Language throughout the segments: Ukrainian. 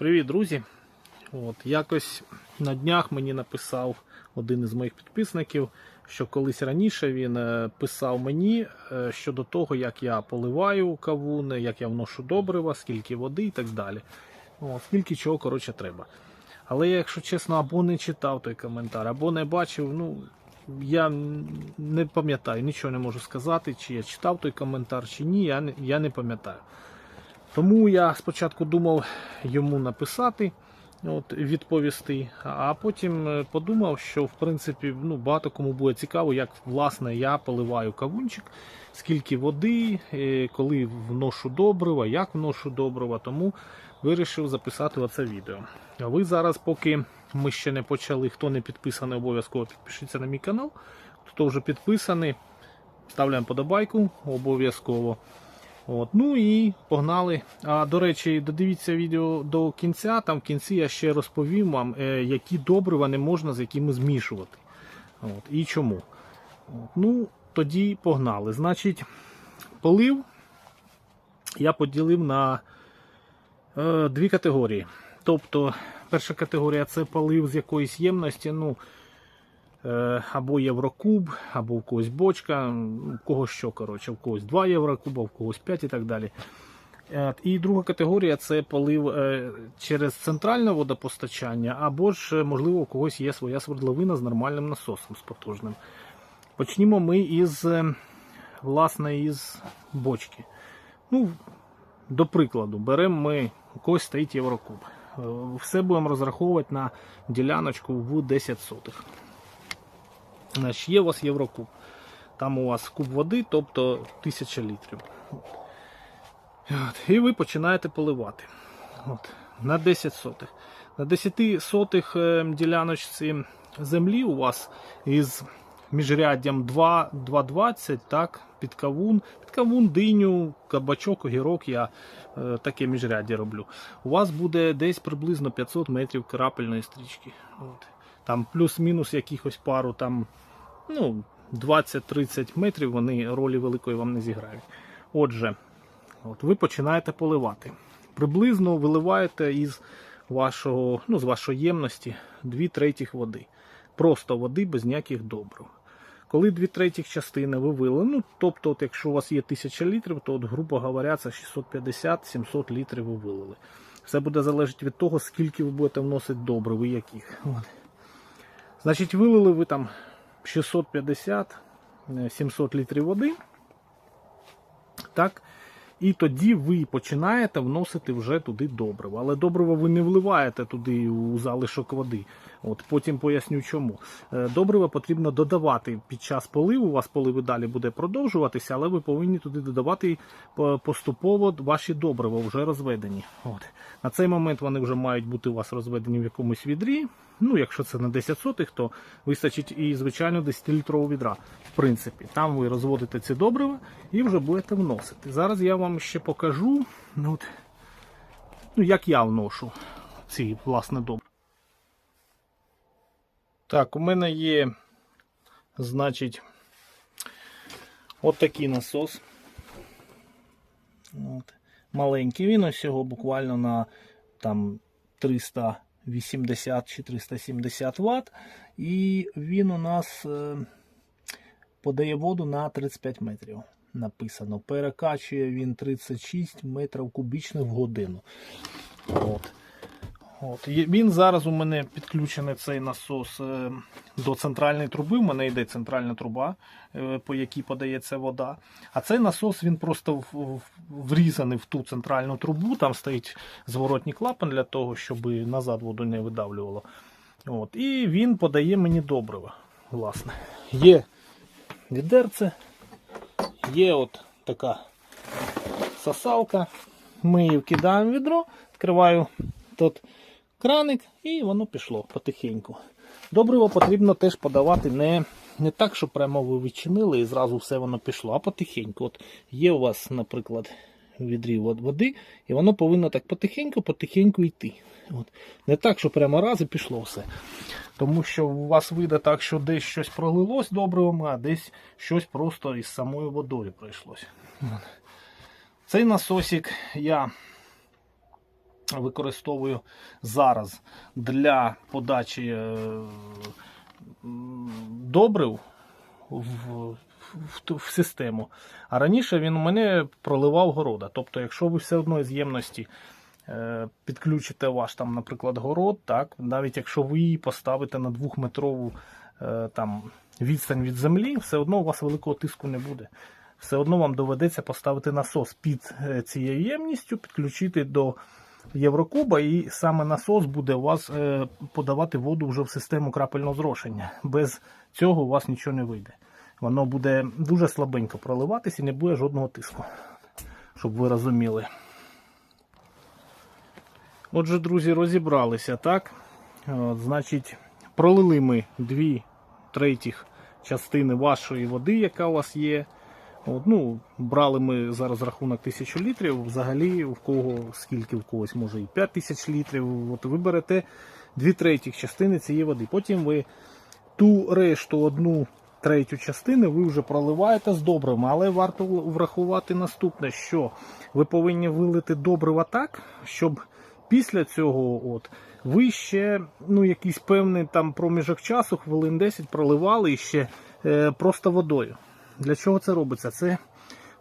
Привіт, друзі! От, якось на днях мені написав один із моїх підписників, що колись раніше він е, писав мені е, щодо того, як я поливаю кавуни, як я вношу добрива, скільки води і так далі. От, скільки чого коротше треба. Але я, якщо чесно, або не читав той коментар, або не бачив, ну я не пам'ятаю, нічого не можу сказати, чи я читав той коментар, чи ні, я не, я не пам'ятаю. Тому я спочатку думав йому написати, от, відповісти, а потім е, подумав, що в принципі ну, багато кому буде цікаво, як власне я поливаю кавунчик, скільки води, е, коли вношу добрива, як вношу добрива. Тому вирішив записати оце відео. А ви зараз, поки ми ще не почали, хто не підписаний, обов'язково підпишіться на мій канал. Хто вже підписаний, ставляємо подобайку обов'язково. От, ну і погнали. А до речі, додивіться відео до кінця. Там в кінці я ще розповім вам, е, які добрива не можна з якими змішувати. От, і чому. От, ну, тоді погнали. Значить, полив я поділив на е, дві категорії. Тобто, перша категорія це полив з якоїсь ємності. ну, або Єврокуб, або в когось бочка, в кого що, коротше, в когось 2 Єврокуба, в когось 5 і так далі. Е, І друга категорія це полив е, через центральне водопостачання, або ж, е, можливо, у когось є своя свердловина з нормальним насосом, з потужним. Почнімо ми із, е, власне, із бочки. Ну, до прикладу, беремо ми, у когось стоїть Єврокуб. Е, Все будемо розраховувати на діляночку в 10 сотих. Є у вас Єврокуб. Там у вас куб води, тобто 1000 літрів. От. І ви починаєте поливати. От. На 10 сотих. На 10 сотих е, діляночці землі у вас із міжряддям 2, 2,20, так, під кавун, під кавун, диню, кабачок, огірок, я е, таке міжряддя роблю. У вас буде десь приблизно 500 метрів крапельної стрічки. От. Там плюс-мінус якихось пару, там ну, 20-30 метрів вони ролі великої вам не зіграють. Отже, от ви починаєте поливати. Приблизно виливаєте із вашого, ну, з вашої ємності 2 третіх води. Просто води без ніяких добрив. Коли 2 третіх частини ви вилили, ну, тобто, от якщо у вас є 1000 літрів, то, от, грубо говоря, це 650-700 літрів ви вилили. Все буде залежати від того, скільки ви будете вносити добрив і яких. От. Значить, вилили ви там 650-700 літрів води. Так. І тоді ви починаєте вносити вже туди добриво. Але добриво ви не вливаєте туди у залишок води. От Потім поясню чому. Е, Добриво потрібно додавати під час поливу. У вас полив і далі буде продовжуватися, але ви повинні туди додавати поступово ваші добрива вже розведені. От. На цей момент вони вже мають бути у вас розведені в якомусь відрі. Ну, якщо це на 10 сотих, то вистачить і звичайно 10-літрового відра. В принципі, там ви розводите ці добрива і вже будете вносити. Зараз я вам ще покажу, ну, от, ну як я вношу ці власне добрива. Так, у мене є, значить, от такий насос. От. Маленький він ось його буквально на там 380 чи 370 Вт. І він у нас е, подає воду на 35 метрів. Написано. Перекачує він 36 метрів кубічних в годину. От. От. Він зараз у мене підключений цей насос е, до центральної труби. У мене йде центральна труба, е, по якій подається вода. А цей насос він просто врізаний в ту центральну трубу. Там стоїть зворотній клапан для того, щоб назад воду не видавлювало. От. І він подає мені добриво. Власне. Є відерце, є от така сосалка. Ми її вкидаємо в відро, відкриваю тут краник і воно пішло потихеньку. Добриво потрібно теж подавати не, не так, що прямо ви відчинили і зразу все воно пішло, а потихеньку. От Є у вас, наприклад, в відрі от води, і воно повинно так потихеньку-потихеньку йти. От. Не так, що прямо раз і пішло все. Тому що у вас вийде так, що десь щось пролилось добривом, а десь щось просто із самою водою пройшлось. Цей насосик я використовую зараз для подачі е, добрив в, в, в систему. А раніше він у мене проливав города. Тобто, якщо ви все одно з ємності е, підключите ваш там, наприклад, город, так, навіть якщо ви її поставите на двохметрову е, там, відстань від землі, все одно у вас великого тиску не буде. Все одно вам доведеться поставити насос під цією ємністю, підключити до Єврокуба, і саме насос буде у вас е, подавати воду вже в систему крапельного зрошення. Без цього у вас нічого не вийде. Воно буде дуже слабенько проливатись і не буде жодного тиску, щоб ви розуміли. Отже, друзі, розібралися, так? От, значить, пролили ми дві третіх частини вашої води, яка у вас є. От, ну, брали ми зараз рахунок 1000 літрів. Взагалі, в кого скільки в когось, може і 5000 літрів. От ви берете дві третіх частини цієї води. Потім ви ту решту, одну третю частини ви вже проливаєте з добривами, але варто врахувати наступне, що ви повинні вилити добрива так, щоб після цього от, ви ще ну, якийсь певний там проміжок часу, хвилин 10 проливали ще е, просто водою. Для чого це робиться? Це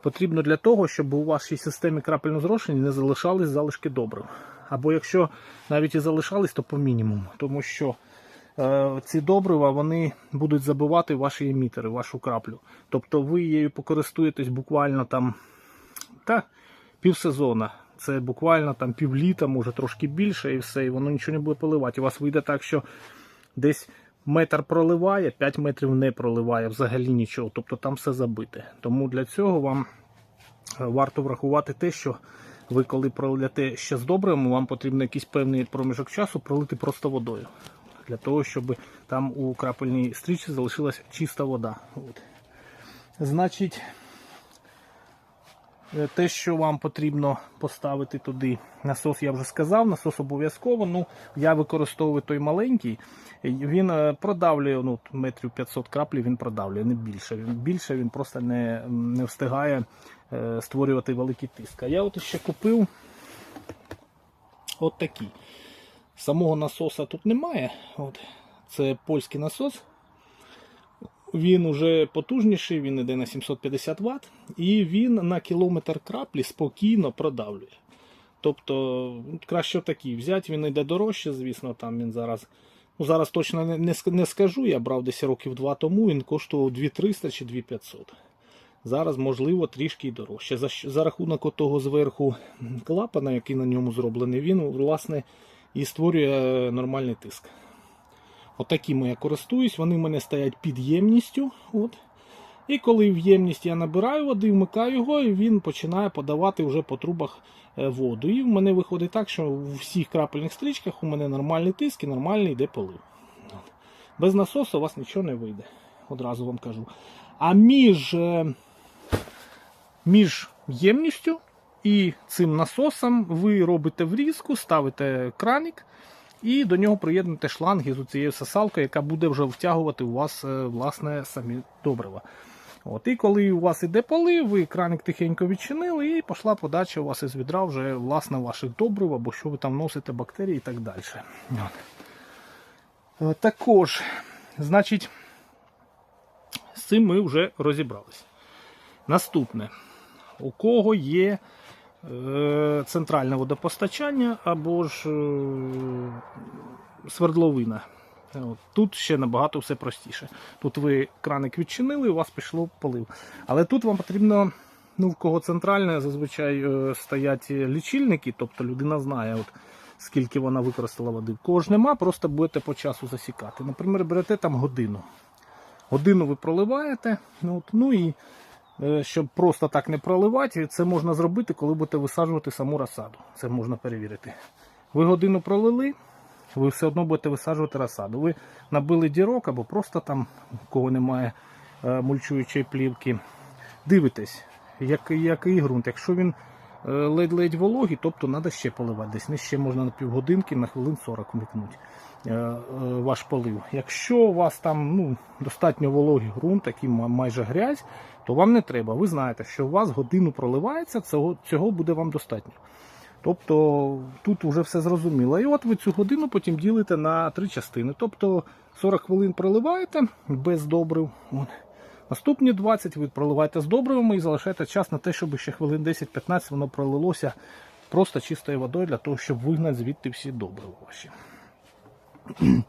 потрібно для того, щоб у вашій системі крапельного зрошення не залишались залишки добрив. Або якщо навіть і залишались, то по мінімуму. Тому що е, ці добрива вони будуть забивати ваші емітери, вашу краплю. Тобто ви її покористуєтесь буквально там та, півсезона. Це буквально там півліта, може трошки більше, і все, і воно нічого не буде поливати. У вас вийде так, що десь метр проливає, 5 метрів не проливає взагалі нічого. Тобто там все забите. Тому для цього вам е, варто врахувати те, що ви коли пролите ще з добрим, вам потрібно якийсь певний проміжок часу пролити просто водою. Для того, щоб там у крапельній стрічці залишилася чиста вода. От. Значить, те, що вам потрібно поставити туди насос, я вже сказав, насос обов'язково. Ну, я використовую той маленький. Він е, продавлює ну, метрів 500 краплів, він продавлює, не більше. Більше він просто не, не встигає е, створювати великий тиск. А я от ще купив от такий. Самого насоса тут немає. От. Це польський насос. Він уже потужніший, він йде на 750 Вт, і він на кілометр краплі спокійно продавлює. Тобто, ну, краще такий взяти, він йде дорожче, звісно, там він зараз. Ну, зараз точно не, не, скажу, я брав десь років два тому, він коштував 2300 чи 2500. Зараз, можливо, трішки й дорожче. За, за рахунок того зверху клапана, який на ньому зроблений, він, власне, і створює нормальний тиск. Отакими я користуюсь, вони в мене стоять під ємністю. От. І коли в ємність я набираю води, вмикаю його, і він починає подавати вже по трубах е, воду. І в мене виходить так, що в всіх крапельних стрічках у мене нормальний тиск і нормальний йде полив. Без насосу у вас нічого не вийде. Одразу вам кажу. А між, е, між ємністю і цим насосом ви робите врізку, ставите краник. І до нього приєднуєте шланги з цією сосалкою, яка буде вже втягувати у вас е, власне самі добрива. От, І коли у вас іде полив, ви краник тихенько відчинили, і пішла подача у вас із відра вже власне ваших добрив, або що ви там носите, бактерії і так далі. От. Е, Також, значить, з цим ми вже розібралися. Наступне, у кого є центральне водопостачання або ж е, свердловина. Тут ще набагато все простіше. Тут ви краник відчинили, у вас пішло полив. Але тут вам потрібно, ну в кого центральне, зазвичай е, стоять лічильники, тобто людина знає, от, скільки вона використала води. Кого ж нема, просто будете по часу засікати. Наприклад, берете там годину. Годину ви проливаєте, ну, от, ну і Е, щоб просто так не проливати, це можна зробити, коли будете висаджувати саму розсаду. Це можна перевірити. Ви годину пролили, ви все одно будете висаджувати розсаду. Ви набили дірок або просто там, у кого немає е, мульчуючої плівки. Дивитесь, який, який ґрунт. Якщо він е, ледь-ледь вологий, тобто треба ще поливати. Десь не ще можна на півгодинки, на хвилин 40 вмикнути е, е, ваш полив. Якщо у вас там ну, достатньо вологий ґрунт, такий майже грязь, то вам не треба. Ви знаєте, що у вас годину проливається, цього, цього буде вам достатньо. Тобто тут вже все зрозуміло. І от ви цю годину потім ділите на три частини. Тобто 40 хвилин проливаєте без добрив. Наступні 20 ви проливаєте з добривами і залишаєте час на те, щоб ще хвилин 10-15 воно пролилося просто чистою водою для того, щоб вигнати звідти всі добрива ваші.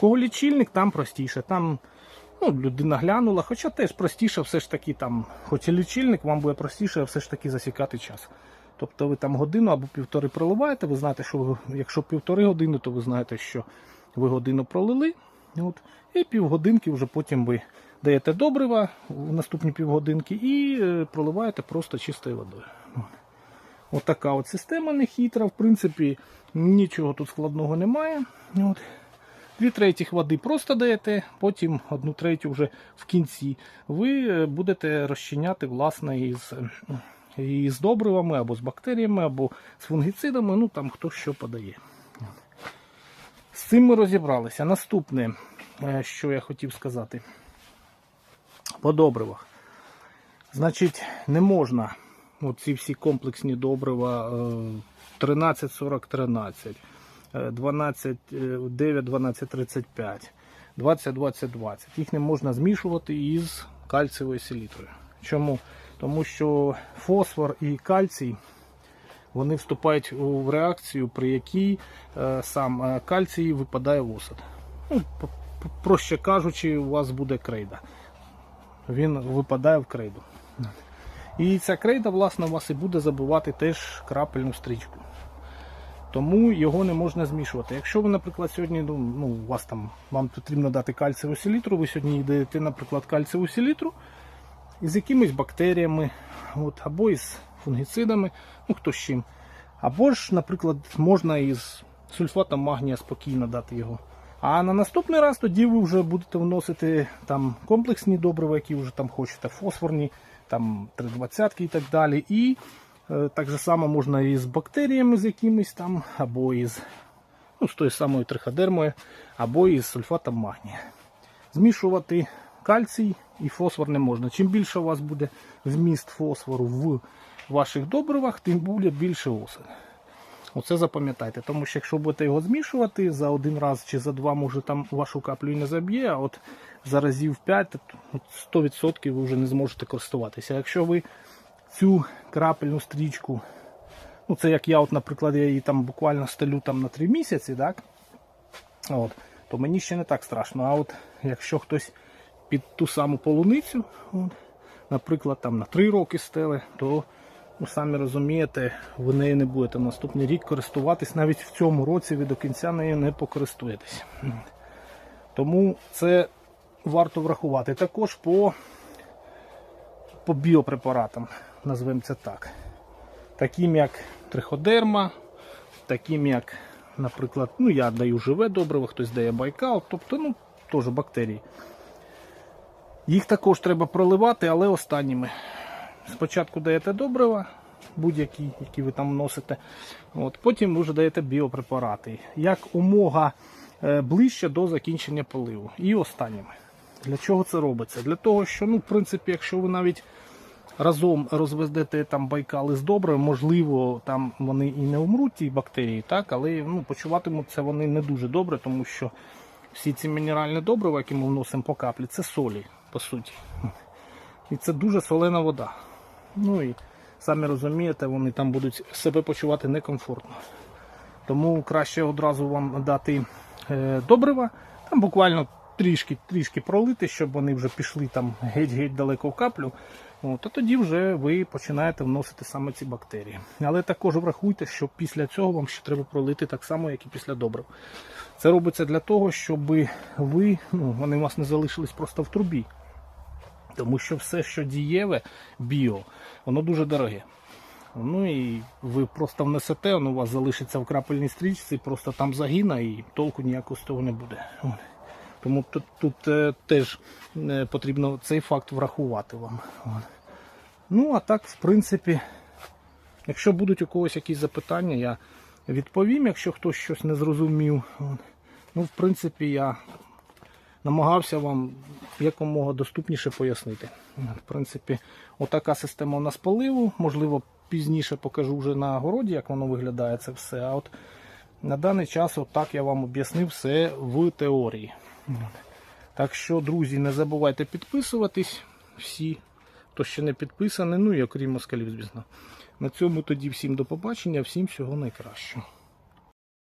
Кого лічильник, там простіше. Там ну, людина глянула, хоча теж простіше, все ж таки там, хоч і лічильник, вам буде простіше все ж таки засікати час. Тобто ви там годину або півтори проливаєте, ви знаєте, що якщо півтори години, то ви знаєте, що ви годину пролили. От, і півгодинки вже потім ви даєте добрива в наступні півгодинки і е, проливаєте просто чистою водою. От така от система нехитра. В принципі, нічого тут складного немає. От. Дві третіх води просто даєте, потім одну третю вже в кінці. Ви е, будете розчиняти власне із, е, із добривами або з бактеріями, або з фунгіцидами, ну там хто що подає. З цим ми розібралися. Наступне, е, що я хотів сказати по добривах. Значить, не можна оці всі комплексні добрива 13-40-13, 12-9-12-35, 20-20-20. Їх не можна змішувати із кальцієвою селітрою. Чому? Тому що фосфор і кальцій вони вступають в реакцію, при якій е, сам е, кальцій випадає в осад. Ну, проще кажучи, у вас буде крейда. Він випадає в крейду. І ця крейда, власне, у вас і буде забивати теж крапельну стрічку. Тому його не можна змішувати. Якщо ви, наприклад, сьогодні ну, ну, у вас там вам потрібно дати кальцієву селітру, ви сьогодні даєте, наприклад, кальцієву селітру із якимись бактеріями, от, або із фунгіцидами, ну хто з чим. Або ж, наприклад, можна із сульфатом магнія спокійно дати його. А на наступний раз тоді ви вже будете вносити там комплексні добрива, які вже там хочете, фосфорні, там 320 і так далі. І так же само можна і з бактеріями з якимись там, або із ну, з тою самою триходермою, або із сульфатом магнія. Змішувати кальцій і фосфор не можна. Чим більше у вас буде вміст фосфору в ваших добривах, тим буде більше осад. Оце запам'ятайте, тому що якщо будете його змішувати за один раз чи за два, може там вашу каплю і не заб'є, а от за разів 5 100% ви вже не зможете користуватися. Якщо ви цю крапельну стрічку, ну це як я, от, наприклад, я її там буквально стелю там на 3 місяці, так? От, то мені ще не так страшно. А от якщо хтось під ту саму полуницю, от, наприклад, там на 3 роки стеле, то ну, самі розумієте, ви нею не будете наступний рік користуватись, навіть в цьому році ви до кінця нею не покористуєтесь. Тому це варто врахувати. Також по, по біопрепаратам, назвемо це так. Таким як триходерма, таким як, наприклад, ну я даю живе добриво, хтось дає байкал, тобто ну, теж бактерії. Їх також треба проливати, але останніми. Спочатку даєте добрива, будь-які, які ви там вносите. От, потім ви вже даєте біопрепарати. Як умога е, ближче до закінчення поливу. І останніми. Для чого це робиться? Для того, що, ну, в принципі, якщо ви навіть разом розведете там байкали з добривом, можливо, там вони і не вмруть, ті бактерії, так, але ну, почуватимуться вони не дуже добре, тому що всі ці мінеральні добрива, які ми вносимо по каплі, це солі, по суті. І це дуже солена вода. Ну і самі розумієте, вони там будуть себе почувати некомфортно. Тому краще одразу вам дати е, добрива, там буквально трішки трішки пролити, щоб вони вже пішли там геть-геть далеко в каплю. А тоді вже ви починаєте вносити саме ці бактерії. Але також врахуйте, що після цього вам ще треба пролити так само, як і після добрив. Це робиться для того, щоб ви, ну, вони у вас не залишились просто в трубі. Тому що все, що дієве, біо, воно дуже дороге. Ну і ви просто внесете, воно у вас залишиться в крапельній стрічці, просто там загине і толку ніякого з того не буде. Тому тут, тут е, теж е, потрібно цей факт врахувати вам. Ну, а так, в принципі, якщо будуть у когось якісь запитання, я відповім, якщо хтось щось не зрозумів. Ну, в принципі, я намагався вам якомога доступніше пояснити. В принципі, отака система у нас поливу. Можливо, пізніше покажу вже на городі, як воно виглядає це все. А от на даний час, от так я вам об'яснив все в теорії. Так що, друзі, не забувайте підписуватись всі, хто ще не підписаний, ну і окрім москалів, звісно. На цьому тоді всім до побачення, всім всього найкращого.